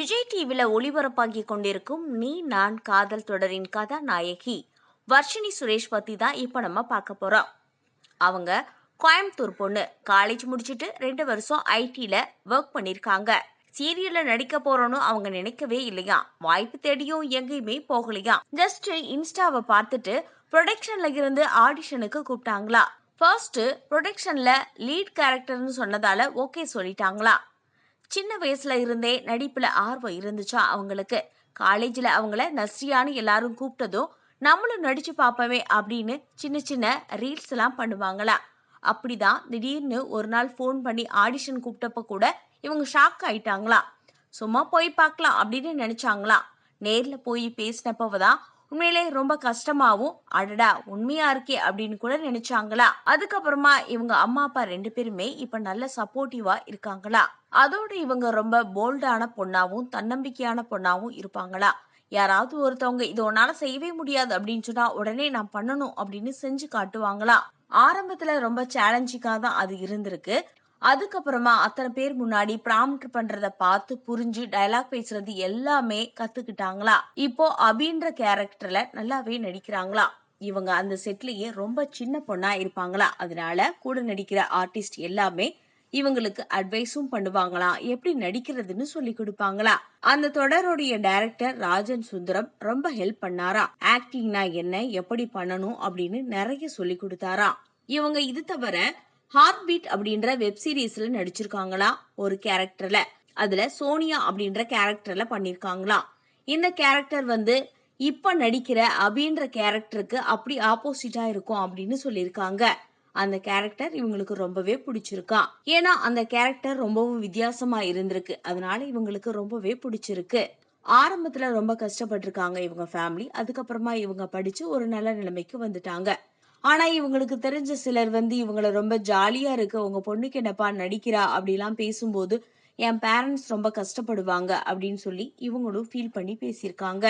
விஜய் டிவியில் ஒளிபரப்பாகி கொண்டிருக்கும் நீ நான் காதல் தொடரின் கதாநாயகி வர்ஷினி சுரேஷ் பத்தி தான் இப்போ நம்ம பார்க்க போறோம். அவங்க கோயம்புத்தூர் பொண்ணு. காலேஜ் முடிச்சுட்டு ரெண்டு வருஷம் ஐடியில் ஒர்க் பண்ணிருக்காங்க. சீரியல்ல நடிக்க போறோன்னு அவங்க நினைக்கவே இல்லையா? வாய்ப்பு தேடியும் எங்கேயுமே போகலையா? ஜஸ்ட் இன்ஸ்டாவை பார்த்துட்டு ப்ரொடக்ஷன்ல இருந்து ஆடிஷனுக்கு கூப்பிட்டாங்களா? ஃபர்ஸ்ட் ப்ரொடக்ஷன்ல லீட் கேரக்டர்னு சொன்னதால ஓகே சொல்லிட்டாங்களா? சின்ன வயசுல இருந்தே நடிப்புல ஆர்வம் இருந்துச்சா அவங்களுக்கு? காலேஜில் அவங்கள நஸ்ரியான்னு எல்லாரும் கூப்பிட்டதும் நம்மளும் நடிச்சு பார்ப்போமே அப்படின்னு சின்ன சின்ன ரீல்ஸ் எல்லாம் பண்ணுவாங்களா? அப்படிதான் திடீர்னு ஒரு நாள் ஃபோன் பண்ணி ஆடிஷன் கூப்பிட்டப்ப கூட இவங்க ஷாக் ஆயிட்டாங்களா? சும்மா போய் பார்க்கலாம் அப்படின்னு நினைச்சாங்களா? நேரில் போய் பேசினப்பவதான் உண்மையிலே ரொம்ப கஷ்டமாவும் அடடா உண்மையா இருக்கே அப்படின்னு கூட நினைச்சாங்களா? அதுக்கப்புறமா இவங்க அம்மா அப்பா ரெண்டு பேருமே இப்ப நல்ல சப்போர்ட்டிவா இருக்காங்களா? அதோட இவங்க ரொம்ப போல்டான பொண்ணாவும் தன்னம்பிக்கையான பொண்ணாவும் இருப்பாங்களா? யாராவது ஒருத்தவங்க இது உன்னால செய்யவே முடியாது அப்படின்னு சொன்னா உடனே நான் பண்ணணும் அப்படின்னு செஞ்சு காட்டுவாங்களா? ஆரம்பத்துல ரொம்ப சேலஞ்சிங்கா தான் அது இருந்திருக்கு. அதுக்கப்புறமா அத்தனை பேர் முன்னாடி ப்ராம்ப்ட் பண்றத பார்த்து புரிஞ்சு டயலாக் பேசுறது எல்லாமே கத்துக்கிட்டாங்களா? இப்போ அபின்ற கேரக்டர்ல நல்லாவே நடிக்கிறாங்களா? இவங்க அந்த செட்லயே ரொம்ப சின்ன பொண்ணா இருப்பாங்களா? அதனால கூட நடிக்கிற ஆர்டிஸ்ட் எல்லாமே இவங்களுக்கு அட்வைஸும் பண்ணுவாங்களாம் எப்படி நடிக்கிறதுன்னு சொல்லி கொடுப்பாங்களா? அந்த தொடருடைய டைரக்டர் ராஜன் சுந்தரம் ரொம்ப ஹெல்ப் பண்ணாரா? ஆக்டிங்னா என்ன? எப்படி பண்ணணும்? அப்படின்னு நிறைய சொல்லி கொடுத்தாரா? இவங்க இது தவிர ஹார்ட் பீட் அப்படின்ற வெப் சீரிஸ்ல நடிச்சிருக்காங்களா? ஒரு கேரக்டர்ல அதுல சோனியா அப்படின்ற கேரக்டர்ல பண்ணிருக்காங்களா? இந்த கேரக்டர் வந்து இப்ப நடிக்கிற அபின்ற கேரக்டருக்கு அப்படி ஆப்போசிட்டா இருக்கும் அப்படின்னு சொல்லியிருக்காங்க. அந்த கேரக்டர் இவங்களுக்கு ரொம்பவே பிடிச்சிருக்கா. ஏன்னா அந்த கேரக்டர் ரொம்பவும் வித்தியாசமா இருந்திருக்கு. அதனால இவங்களுக்கு ரொம்பவே பிடிச்சிருக்கு. ஆரம்பத்துல ரொம்ப கஷ்டப்பட்டிருக்காங்க இவங்க ஃபேமிலி அதுக்கப்புறமா இவங்க படிச்சு ஒரு நல்ல நிலைமைக்கு வந்துட்டாங்க. ஆனா இவங்களுக்கு தெரிஞ்ச சிலர் வந்து இவங்கள ரொம்ப ஜாலியா இருக்கு உங்க பொண்ணுக்கு என்னப்பா நடிக்கிறா? அப்படிலாம் பேசும்போது என் பேரண்ட்ஸ் ரொம்ப கஷ்டப்படுவாங்க. அப்படின்னு சொல்லி இவங்களும் ஃபீல் பண்ணி பேசியிருக்காங்க.